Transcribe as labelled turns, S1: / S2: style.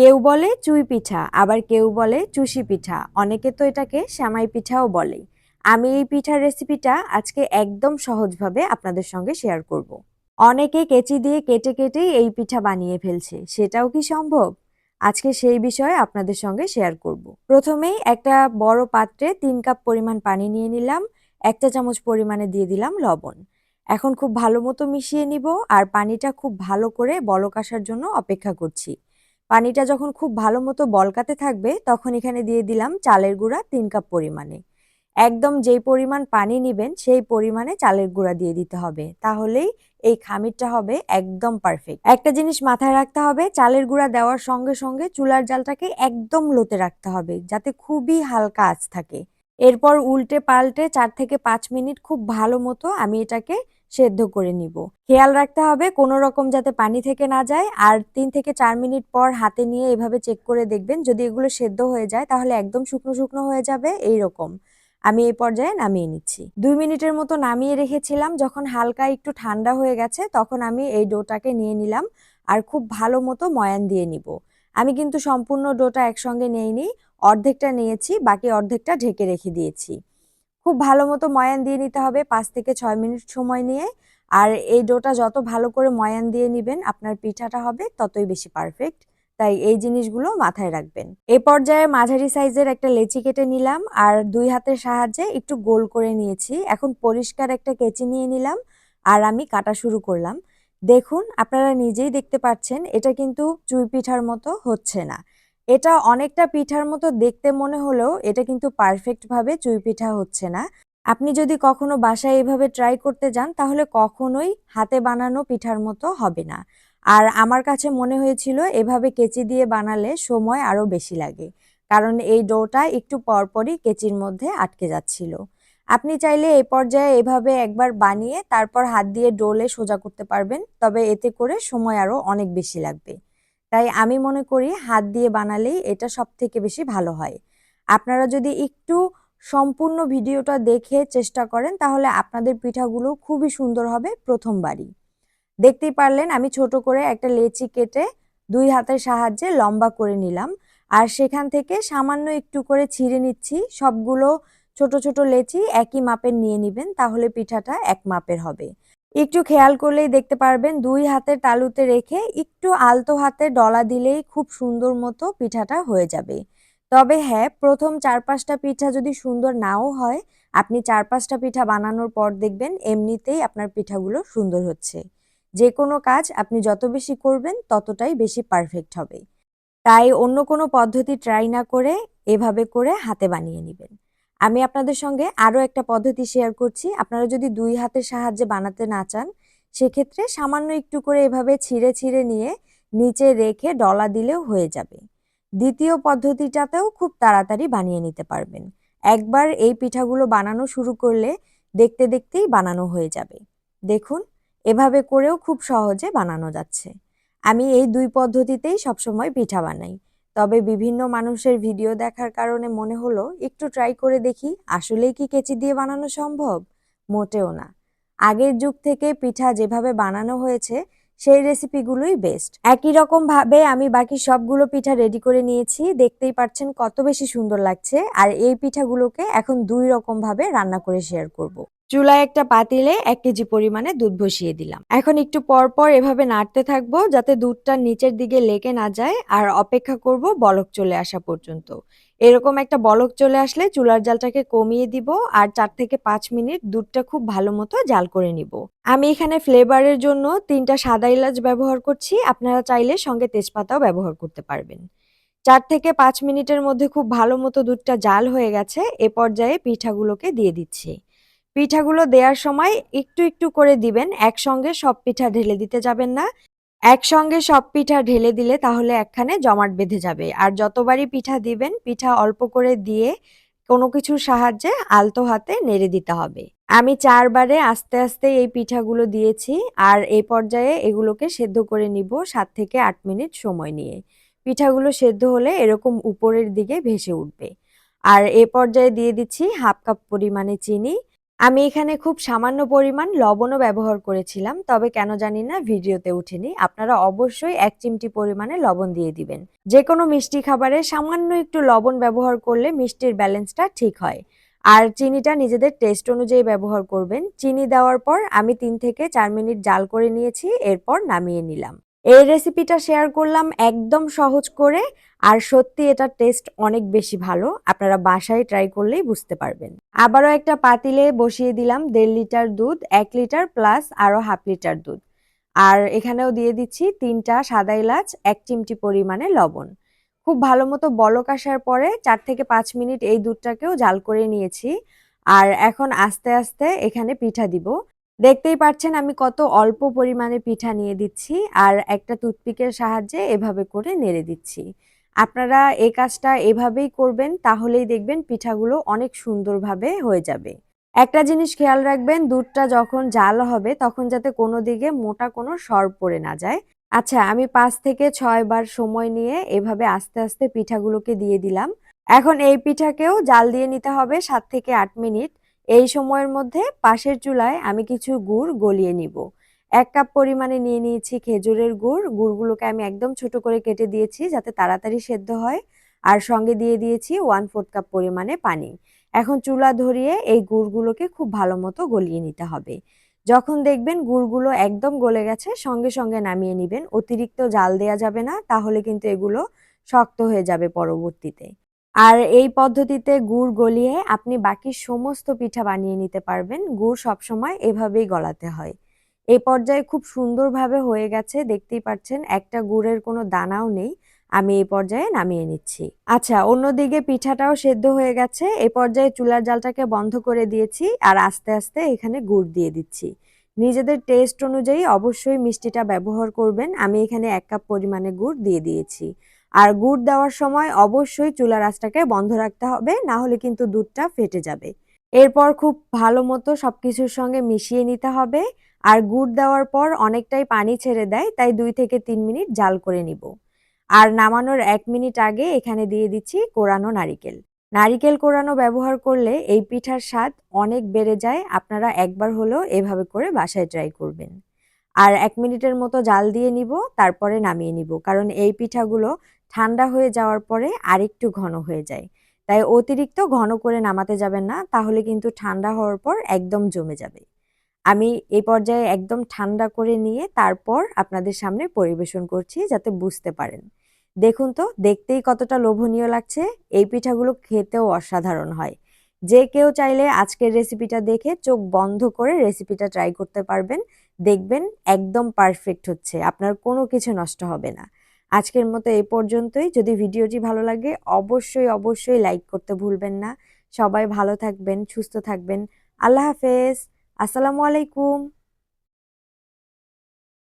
S1: কেউ বলে চুই পিঠা, আবার কেউ বলে চুষি পিঠা। অনেকে তো এটাকে শ্যামাই পিঠাও বলে। আমি এই পিঠার রেসিপিটা আজকে একদম সহজভাবে আপনাদের সঙ্গে শেয়ার করব। অনেকে কেচি দিয়ে কেটে কেটেই এই পিঠা বানিয়ে ফেলছে। সেটাও কি সম্ভব? আজকে সেই বিষয়ে আপনাদের সঙ্গে শেয়ার করব। প্রথমেই একটা বড় পাত্রে তিন কাপ পরিমাণ পানি নিয়ে নিলাম, একটা চামচ পরিমাণে দিয়ে দিলাম লবণ। এখন খুব ভালো মতো মিশিয়ে নিব, আর পানিটা খুব ভালো করে বলক আসার জন্য অপেক্ষা করছি। পানিটা যখন খুব ভালো মতো বলকাতে থাকবে, তখন এখানে দিয়ে দিলাম চালের গুঁড়া তিন কাপ পরিমাণে। একদম যেই পরিমাণ পানি নিবেন, সেই পরিমাণে চালের গুঁড়া দিয়ে দিতে হবে। তাহলেই এই খামিরটা হবে একদম পারফেক্ট একটা জিনিস মাথায় রাখতে হবে, চালের গুঁড়া দেওয়ার সঙ্গে সঙ্গে চুলার জালটাকে একদম লোতে রাখতে হবে, যাতে খুবই হালকা আঁচ থাকে। এরপর উল্টে পাল্টে চার থেকে পাঁচ মিনিট খুব ভালো মতো আমি এটাকে সেদ্ধ করে নিব। খেয়াল রাখতে হবে কোনো রকম যাতে পানি থেকে না যায়, আর তিন থেকে চার মিনিট পর হাতে নিয়ে এভাবে চেক করে দেখবেন যদি এগুলো সেদ্ধ হয়ে যায় তাহলে একদম শুকনো শুকনো হয়ে যাবে এই রকম আমি এই পর্যায়ে নামিয়ে নিচ্ছি। দুই মিনিটের মতো নামিয়ে রেখেছিলাম, যখন হালকা একটু ঠান্ডা হয়ে গেছে তখন আমি এই ডোটাকে নিয়ে নিলাম আর খুব ভালো মতো ময়ান দিয়ে নিব। আমি কিন্তু সম্পূর্ণ ডোটা একসঙ্গে নেইনি, অর্ধেকটা নিয়েছি, বাকি অর্ধেকটা ঢেকে রেখে দিয়েছি। খুব ভালো মতো ময়ান দিয়ে নিতে হবে পাঁচ থেকে ছয় মিনিট সময় নিয়ে। আর এই ডোটা যত ভালো করে ময়ান দিয়ে নিবেন, আপনার পিঠাটা হবে ততই বেশি পারফেক্ট তাই এই জিনিসগুলো মাথায় রাখবেন। এ পর্যায়ে মাঝারি সাইজের একটা লেচি কেটে নিলাম, আর দুই হাতের সাহায্যে একটু গোল করে নিয়েছি। এখন পরিষ্কার একটা কেচি নিয়ে নিলাম, আর আমি কাটা শুরু করলাম। দেখুন, আপনারা নিজেই দেখতে পাচ্ছেন, এটা কিন্তু চুই পিঠার মতো হচ্ছে না। এটা অনেকটা পিঠার মতো দেখতে মনে হলেও এটা কিন্তু পারফেক্টভাবে চুই পিঠা হচ্ছে না। আপনি যদি কখনো বাসায় এভাবে ট্রাই করতে যান, তাহলে কখনোই হাতে বানানো পিঠার মতো হবে না। আর আমার কাছে মনে হয়েছিল, এভাবে কেচি দিয়ে বানালে সময় আরও বেশি লাগে, কারণ এই ডোটা একটু পরপরই কেচির মধ্যে আটকে যাচ্ছিল। আপনি চাইলে এই পর্যায়ে এভাবে একবার বানিয়ে তারপর হাত দিয়ে ডোলে সোজা করতে পারবেন, তবে এতে করে সময় আরও অনেক বেশি লাগবে। তাই আমি মনে করি হাত দিয়ে বানালেই এটা সব থেকে বেশি ভালো হয়। আপনারা যদি একটু সম্পূর্ণ ভিডিওটা দেখে চেষ্টা করেন, তাহলে আপনাদের পিঠাগুলো খুবই সুন্দর হবে প্রথমবারই। দেখতেই পারলেন আমি ছোট করে একটা লেচি কেটে দুই হাতের সাহায্যে লম্বা করে নিলাম। আর সেখান থেকে সামান্য একটু করে ছিঁড়ে নিচ্ছি। সবগুলো ছোট ছোট লেচি একই মাপের নিয়ে নেবেন, তাহলে পিঠাটা এক মাপের হবে। একটু খেয়াল করলেই দেখতে পারবেন, দুই হাতের তালুতে রেখে একটু আলতো হাতে ডলা দিলেই খুব সুন্দর মতো পিঠাটা হয়ে যাবে। তবে হ্যাঁ প্রথম চার পাঁচটা পিঠা যদি সুন্দর নাও হয়, আপনি চার পাঁচটা পিঠা বানানোর পর দেখবেন এমনিতেই আপনার পিঠাগুলো সুন্দর হচ্ছে। যে কোনো কাজ আপনি যত বেশি করবেন, ততটাই বেশি পারফেক্ট হবে। তাই অন্য কোনো পদ্ধতি ট্রাই না করে এভাবে করে হাতে বানিয়ে নেবেন। আমি আপনাদের সঙ্গে আরও একটা পদ্ধতি শেয়ার করছি। আপনারা যদি দুই হাতের সাহায্যে বানাতে না চান, সেক্ষেত্রে সামান্য একটু করে এভাবে ছিঁড়ে ছিঁড়ে নিয়ে নিচে রেখে ডলা দিলেও হয়ে যাবে। দ্বিতীয় পদ্ধতিটাতেও খুব তাড়াতাড়ি বানিয়ে নিতে পারবেন। একবার এই পিঠাগুলো বানানো শুরু করলে দেখতে দেখতেই বানানো হয়ে যাবে। দেখুন, এভাবে করেও খুব সহজে বানানো যাচ্ছে। আমি এই দুই পদ্ধতিতেই সবসময় পিঠা বানাই। তবে বিভিন্ন মানুষের ভিডিও দেখার কারণে মনে হলো, একটু ট্রাই করে দেখি, আসলেই কি কেচি দিয়ে বানানো সম্ভব? মোটেও না। আগের যুগ থেকে পিঠা যেভাবে বানানো হয়েছে, সেই রেসিপিগুলোই বেস্ট একই রকম ভাবে আমি বাকি সবগুলো পিঠা রেডি করে নিয়েছি, দেখতেই পাচ্ছেন কত বেশি সুন্দর লাগছে, আর এই পিঠাগুলোকে এখন দুই রকম ভাবে রান্না করে শেয়ার করব। চুলায় একটা পাতিলে এক কেজি পরিমাণে দুধ বসিয়ে দিলাম। এখন একটু পর পর এভাবে নাড়তে থাকব যাতে দুধটা নিচের দিকে লেগে না যায় আর অপেক্ষা করব বলক চলে আসা পর্যন্ত। এরকম একটা বলক চলে আসলে চুলার জালটাকে কমিয়ে দিব আর চার থেকে পাঁচ মিনিট দুধটা খুব ভালো মতো জাল করে নিব। আমি এখানে ফ্লেভারের জন্য তিনটা সাদা ইলাচ ব্যবহার করছি, আপনারা চাইলে সঙ্গে তেজপাতাও ব্যবহার করতে পারবেন। চার থেকে পাঁচ মিনিটের মধ্যে খুব ভালো মতো দুধটা জাল হয়ে গেছে, এ পর্যায়ে পিঠাগুলোকে দিয়ে দিচ্ছি। পিঠাগুলো দেওয়ার সময় একটু একটু করে দিবেন, একসঙ্গে সব পিঠা ঢেলে দিতে যাবেন না। একসঙ্গে সব পিঠা ঢেলে দিলে তাহলে একখানে জমাট বেঁধে যাবে। আর যতবারই পিঠা দিবেন, পিঠা অল্প করে দিয়ে কোনো কিছুর সাহায্যে আলতো হাতে নেড়ে দিতে হবে। আমি চারবারে আস্তে আস্তে এই পিঠাগুলো দিয়েছি আর এই পর্যায়ে এগুলোকে সেদ্ধ করে নিব সাত থেকে আট মিনিট সময় নিয়ে। পিঠাগুলো সেদ্ধ হলে এরকম উপরের দিকে ভেসে উঠবে। আর এ পর্যায়ে দিয়ে দিচ্ছি হাফ কাপ পরিমাণে চিনি আমি এখানে খুব সামান্য পরিমাণ লবণও ব্যবহার করেছিলাম, তবে কেন জানি না ভিডিওতে উঠেনি। আপনারা অবশ্যই এক চিমটি পরিমাণে লবণ দিয়ে দিবেন। যে কোনো মিষ্টি খাবারে সামান্য একটু লবণ ব্যবহার করলে মিষ্টির ব্যালেন্সটা ঠিক হয়। আর চিনিটা নিজেদের টেস্ট অনুযায়ী ব্যবহার করবেন। চিনি দেওয়ার পর আমি তিন থেকে চার মিনিট জাল করে নিয়েছি, এরপর নামিয়ে নিলাম। এই রেসিপিটা শেয়ার করলাম একদম সহজ করে, আর সত্যি এটার টেস্ট অনেক বেশি ভালো। আপনারা বাসায় ট্রাই করলেই বুঝতে পারবেন। আবারও একটা পাতিলে বসিয়ে দিলাম দেড় লিটার দুধ, এক লিটার প্লাস আরও হাফ লিটার দুধ। আর এখানেও দিয়ে দিচ্ছি তিনটা সাদা এলাচ, এক চিমটি পরিমাণে লবণ। খুব ভালো মতো বলক আসার পরে চার থেকে পাঁচ মিনিট এই দুধটাকেও জাল করে নিয়েছি। আর এখন আস্তে আস্তে এখানে পিঠা দিব। দেখতেই পাচ্ছেন আমি কত অল্প পরিমাণে পিঠা নিয়ে দিচ্ছি আর একটা টুথপিকের সাহায্যে এভাবে করে নেড়ে দিচ্ছি। আপনারা এই কাজটা এভাবেই করবেন তাহলেই দেখবেন পিঠাগুলো অনেক সুন্দরভাবে হয়ে যাবে। একটা জিনিস খেয়াল রাখবেন দুধটা যখন জাল হবে তখন যাতে কোনো দিকে মোটা কোনো সর পড়ে না যায়। আচ্ছা আমি পাঁচ থেকে ছয় বার সময় নিয়ে এভাবে আস্তে আস্তে পিঠাগুলোকে দিয়ে দিলাম। এখন এই পিঠাকেও জাল দিয়ে নিতে হবে সাত থেকে আট মিনিট। এই সময়ের মধ্যে পাশের চুলায় আমি কিছু গুড় গলিয়ে নিব। এক কাপ পরিমাণে নিয়ে নিয়েছি খেজুরের গুড়। গুড়গুলোকে আমি একদম ছোট করে কেটে দিয়েছি যাতে তাড়াতাড়ি সেদ্ধ হয়। আর সঙ্গে দিয়ে দিয়েছি ওয়ান ফোর্থ কাপ পরিমাণে পানি। এখন চুলা ধরিয়ে এই গুড়গুলোকে খুব ভালো মতো গলিয়ে নিতে হবে। যখন দেখবেন গুড়গুলো একদম গলে গেছে, সঙ্গে সঙ্গে নামিয়ে নেবেন। অতিরিক্ত জাল দেয়া যাবে না, তাহলে কিন্তু এগুলো শক্ত হয়ে যাবে পরবর্তীতে। আর এই পদ্ধতিতে গুড় গলিয়ে আপনি বাকি সমস্ত পিঠা বানিয়ে নিতে পারবেন। গুড় সবসময় এভাবেই গলাতে হয়। এই পর্যায়ে খুব সুন্দরভাবে হয়ে গেছে, দেখতেই পাচ্ছেন, একটা গুড়ের কোনো দানাও নেই। আমি এই পর্যায়ে নামিয়ে নিচ্ছি। আচ্ছা অন্যদিকে পিঠাটাও সেদ্ধ হয়ে গেছে। এই পর্যায়ে চুলার জালটাকে বন্ধ করে দিয়েছি আর আস্তে আস্তে এখানে গুড় দিয়ে দিচ্ছি। নিজেদের টেস্ট অনুযায়ী অবশ্যই মিষ্টিটা ব্যবহার করবেন। আমি এখানে এক কাপ পরিমাণে গুড় দিয়ে দিয়েছি। আর গুড় দেওয়ার সময় অবশ্যই চুলার আঁচটাকে বন্ধ রাখতে হবে, না হলে কিন্তু দুধটা ফেটে যাবে। এরপর খুব ভালো মতো সবকিছুর সঙ্গে মিশিয়ে নিতে হবে আর গুড় দেওয়ার পর অনেকটাই পানি ছেড়ে দেয়, তাই দুই থেকে তিন মিনিট জাল করে নিব। আর নামানোর এক মিনিট আগে এখানে দিয়ে দিচ্ছি কোরানো নারিকেল। নারিকেল কোরানো ব্যবহার করলে এই পিঠার স্বাদ অনেক বেড়ে যায়, আপনারা একবার হলেও এভাবে করে বাসায় ট্রাই করবেন। আর এক মিনিটের মতো জাল দিয়ে নিব, তারপরে নামিয়ে নিব, কারণ এই পিঠাগুলো ঠান্ডা হয়ে যাওয়ার পরে আরেকটু ঘন হয়ে যায়। তাই অতিরিক্ত ঘন করে নামাতে যাবেন না, তাহলে কিন্তু ঠান্ডা হওয়ার পর একদম জমে যাবে। আমি এই পর্যায়ে একদম ঠান্ডা করে নিয়ে তারপর আপনাদের সামনে পরিবেশন করছি যাতে বুঝতে পারেন। দেখুন তো, দেখতেই কতটা লোভনীয় লাগছে। এই পিঠাগুলো খেতেও অসাধারণ হয়। যে কেউ চাইলে আজকের রেসিপিটা দেখে চোখ বন্ধ করে রেসিপিটা ট্রাই করতে পারবেন। দেখবেন একদম পারফেক্ট হচ্ছে। আপনার কোনো কিছু নষ্ট হবে না। আজকের মতো এই পর্যন্তই। যদি ভিডিওটি ভালো লাগে, অবশ্যই অবশ্যই লাইক করতে ভুলবেন না। সবাই ভালো থাকবেন, সুস্থ থাকবেন। আল্লাহ হাফেজ। আসসালামু আলাইকুম।